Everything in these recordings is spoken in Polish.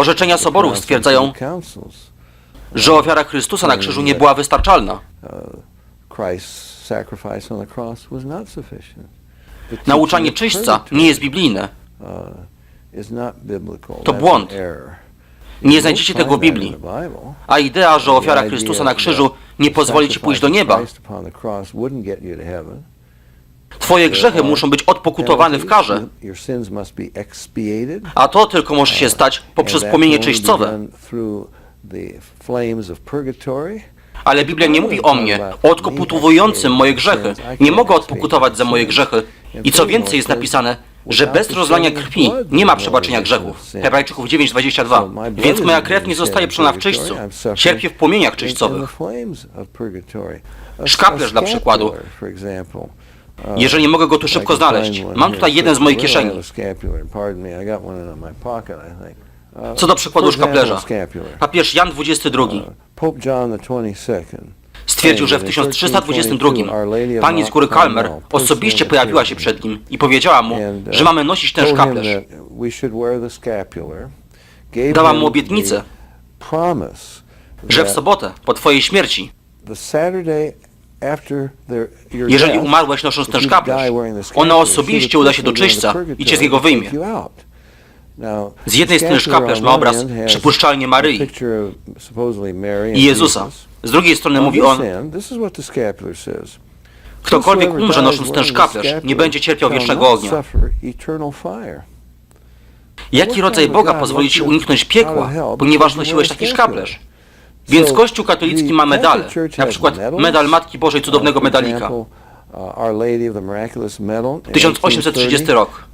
Orzeczenia soborów stwierdzają, że ofiara Chrystusa na krzyżu nie była wystarczalna. Nauczanie czyśćca nie jest biblijne. To błąd. Nie znajdziecie tego w Biblii. A idea, że ofiara Chrystusa na krzyżu nie pozwoli ci pójść do nieba. Twoje grzechy muszą być odpokutowane w karze, a to tylko może się stać poprzez płomienie czyśćcowe. Ale Biblia nie mówi o mnie, odpokutowującym moje grzechy. Nie mogę odpokutować za moje grzechy. I co więcej jest napisane, że bez rozlania krwi nie ma przebaczenia grzechów. Hebrajczyków 9:22. Więc moja krew nie zostaje przelana w czyśćcu. Cierpię w płomieniach czyśćcowych. Szkaplerz dla przykładu. Uh, Jeżeli mogę go tu szybko znaleźć, mam tutaj jeden z mojej kieszeni. Co do przykładu szkaplerza. Papież Jan XXII 22nd stwierdził, że w 1322 pani z góry Kalmer osobiście pojawiła się przed nim i powiedziała mu, że mamy nosić ten szkaplerz. Dała mu obietnicę, że w sobotę, po twojej śmierci, jeżeli umarłeś nosząc ten szkaplerz, ona osobiście uda się do czyśćca i cię z niego wyjmie. Z jednej strony szkaplerz ma obraz przypuszczalnie Maryi i Jezusa. Z drugiej strony mówi on, ktokolwiek umrze nosząc ten szkaplerz, nie będzie cierpiał wiecznego ognia. Jaki rodzaj Boga pozwoli ci uniknąć piekła, ponieważ nosiłeś taki szkaplerz? Więc Kościół katolicki ma medale, na przykład medal Matki Bożej Cudownego Medalika. 1830 rok.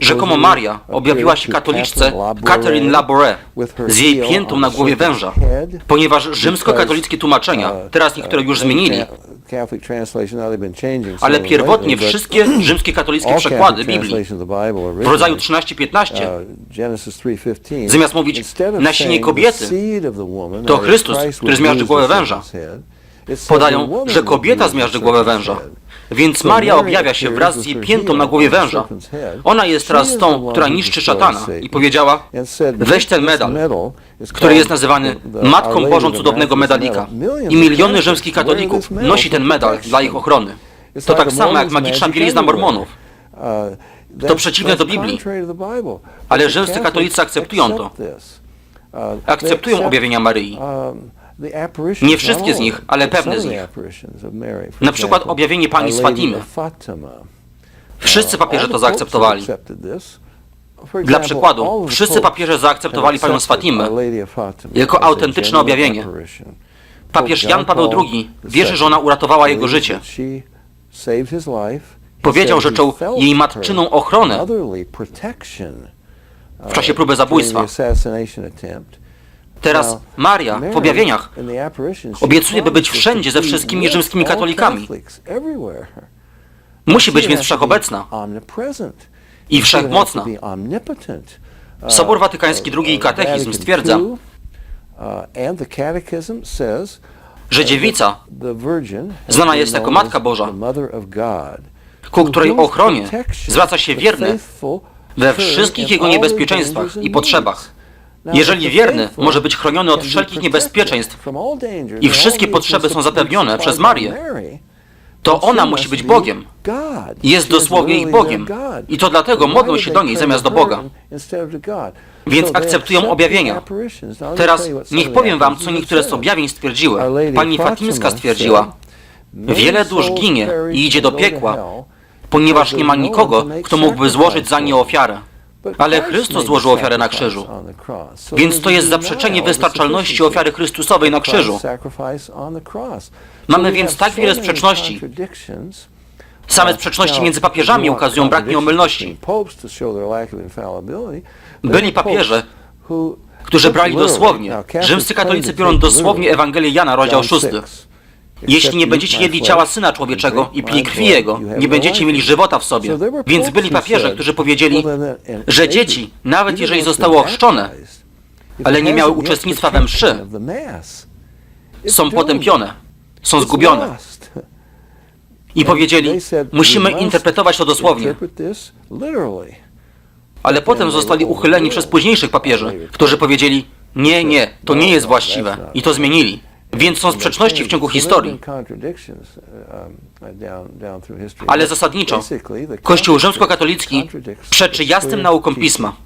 Rzekomo Maria objawiła się katoliczce Catherine Labouré z jej piętą na głowie węża, ponieważ rzymskokatolickie tłumaczenia, teraz niektóre już zmienili, ale pierwotnie wszystkie rzymskie katolickie przekłady Biblii w rodzaju 13-15 zamiast mówić nasienie kobiety, to Chrystus, który zmiażdży głowę węża, podają, że kobieta zmiażdży głowę węża. Więc Maria objawia się wraz z jej piętą na głowie węża. Ona jest teraz tą, która niszczy szatana i powiedziała, weź ten medal, który jest nazywany Matką Bożą Cudownego Medalika. I miliony rzymskich katolików nosi ten medal dla ich ochrony. To tak samo jak magiczna bielizna mormonów. To przeciwne do Biblii. Ale rzymscy katolicy akceptują to. Akceptują objawienia Maryi. Nie wszystkie z nich, ale pewne z nich. Na przykład objawienie pani z Fatimy. Wszyscy papieże to zaakceptowali. Dla przykładu, wszyscy papieże zaakceptowali panią z Fatimy jako autentyczne objawienie. Papież Jan Paweł II wierzy, że ona uratowała jego życie. Powiedział, że czuł jej matczyną ochronę w czasie próby zabójstwa. Teraz Maria w objawieniach obiecuje, by być wszędzie ze wszystkimi rzymskimi katolikami. Musi być więc wszechobecna i wszechmocna. Sobór Watykański II i katechizm stwierdza, że dziewica znana jest jako Matka Boża, ku której ochronie zwraca się wierny we wszystkich jego niebezpieczeństwach i potrzebach. Jeżeli wierny może być chroniony od wszelkich niebezpieczeństw i wszystkie potrzeby są zapewnione przez Marię, to ona musi być Bogiem. Jest dosłownie jej Bogiem. I to dlatego modlą się do niej zamiast do Boga. Więc akceptują objawienia. Teraz niech powiem wam, co niektóre z objawień stwierdziły. Pani Fatimska stwierdziła, wiele dusz ginie i idzie do piekła, ponieważ nie ma nikogo, kto mógłby złożyć za nie ofiarę. Ale Chrystus złożył ofiarę na krzyżu. Więc to jest zaprzeczenie wystarczalności ofiary Chrystusowej na krzyżu. Mamy więc tak wiele sprzeczności. Same sprzeczności między papieżami ukazują brak nieomylności. Byli papieże, którzy brali dosłownie. Rzymscy katolicy biorą dosłownie Ewangelię Jana, rozdział 6. Jeśli nie będziecie jedli ciała Syna Człowieczego i pili krwi Jego, nie będziecie mieli żywota w sobie. Więc byli papieże, którzy powiedzieli, że dzieci, nawet jeżeli zostały ochrzczone, ale nie miały uczestnictwa we mszy, są potępione, są zgubione. I powiedzieli, musimy interpretować to dosłownie. ale potem zostali uchyleni przez późniejszych papieży, którzy powiedzieli, nie, nie, to nie jest właściwe i to zmienili. Więc są sprzeczności w ciągu historii. Ale zasadniczo Kościół rzymskokatolicki przeczy jasnym naukom Pisma.